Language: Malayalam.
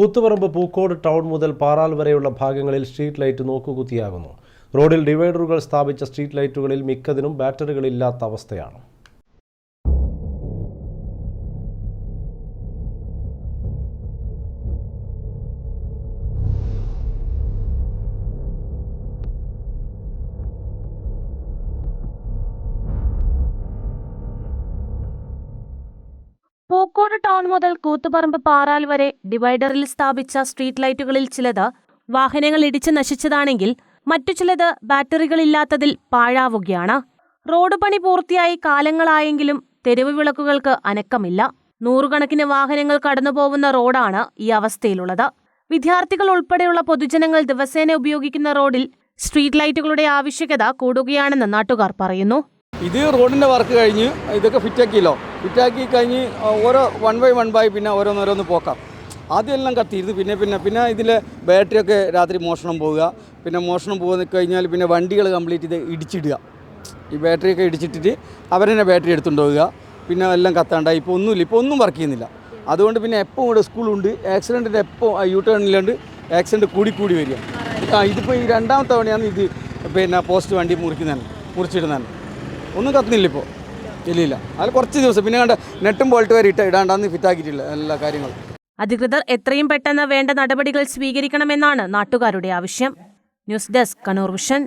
കൂത്തുപറമ്പ് പൂക്കോട് ടൗൺ മുതൽ പാറാൽ വരെയുള്ള ഭാഗങ്ങളിൽ സ്ട്രീറ്റ് ലൈറ്റ് നോക്കുകുത്തിയാകുന്നു. റോഡിൽ ഡിവൈഡറുകൾ സ്ഥാപിച്ച സ്ട്രീറ്റ് ലൈറ്റുകളിൽ മിക്കതിനും ബാറ്ററികളില്ലാത്ത അവസ്ഥയാണ്. പൂക്കോട് ടൗൺ മുതൽ കൂത്തുപറമ്പ് പാറാൽ വരെ ഡിവൈഡറിൽ സ്ഥാപിച്ച സ്ട്രീറ്റ് ലൈറ്റുകളിൽ ചിലത് വാഹനങ്ങൾ ഇടിച്ച് നശിച്ചതാണെങ്കിൽ മറ്റു ചിലത് ബാറ്ററികളില്ലാത്തതിൽ പാഴാവുകയാണ്. റോഡ് പണി പൂർത്തിയായി കാലങ്ങളായെങ്കിലും തെരുവ് വിളക്കുകൾക്ക് അനക്കമില്ല. നൂറുകണക്കിന് വാഹനങ്ങൾ കടന്നുപോകുന്ന റോഡാണ് ഈ അവസ്ഥയിലുള്ളത്. വിദ്യാർത്ഥികൾ ഉൾപ്പെടെയുള്ള പൊതുജനങ്ങൾ ദിവസേന ഉപയോഗിക്കുന്ന റോഡിൽ സ്ട്രീറ്റ് ലൈറ്റുകളുടെ ആവശ്യകത കൂടുകയാണെന്ന് നാട്ടുകാർ പറയുന്നു. ഇത് റോഡിന്റെ വർക്ക് കഴിഞ്ഞ് ഇതൊക്കെ ഫിറ്റ് ഫിറ്റാക്കിയല്ലോ ഫിറ്റാക്കി കഴിഞ്ഞ് ഓരോ വൺ ബൈ വൺ ബൈ പിന്നെ ഓരോന്നോരോന്ന് പോക്കാം. ആദ്യം എല്ലാം കത്തിയിരുന്നു. പിന്നെ പിന്നെ പിന്നെ ഇതിലെ ബാറ്ററിയൊക്കെ രാത്രി മോഷണം പോവുക. പിന്നെ മോഷണം പോകുന്ന കഴിഞ്ഞാൽ പിന്നെ വണ്ടികൾ കംപ്ലീറ്റ് ഇത് ഇടിച്ചിടുക. ഈ ബാറ്ററിയൊക്കെ ഇടിച്ചിട്ടിട്ട് അവരെന്നെ ബാറ്ററി എടുത്തുകൊണ്ട് പോവുക പിന്നെ എല്ലാം കത്താണ്ടായി. ഇപ്പോൾ ഒന്നുമില്ല. ഇപ്പോൾ ഒന്നും വർക്ക് ചെയ്യുന്നില്ല. അതുകൊണ്ട് പിന്നെ എപ്പോൾ ഇവിടെ സ്കൂളുണ്ട് ആക്സിഡന്റിന്റെ എപ്പോൾ യു ടേണിലുണ്ട് ആക്സിഡന്റ് കൂടി കൂടി വരിക. ആ ഇതിപ്പോൾ ഈ രണ്ടാമത്തെ തവണയാണ് ഇത് പിന്നെ പോസ്റ്റ് വണ്ടി മുറിക്കുന്നതാണ്. മുറിച്ചിടുന്നതാണ്. ഒന്നും കത്തുന്നില്ല ഇപ്പോൾ ഇല്ല ഇല്ല അതിൽ കുറച്ച് ദിവസം. പിന്നെ കണ്ട നെട്ടും ബോൾട്ട് വരെ ഇട്ട് ഇടാണ്ടാന്ന് ഫിറ്റാക്കിയിട്ടില്ല എല്ലാ കാര്യങ്ങളും. അധികൃതർ എത്രയും പെട്ടെന്ന് വേണ്ട നടപടികൾ സ്വീകരിക്കണമെന്നാണ് നാട്ടുകാരുടെ ആവശ്യം. News desk Kannur vision.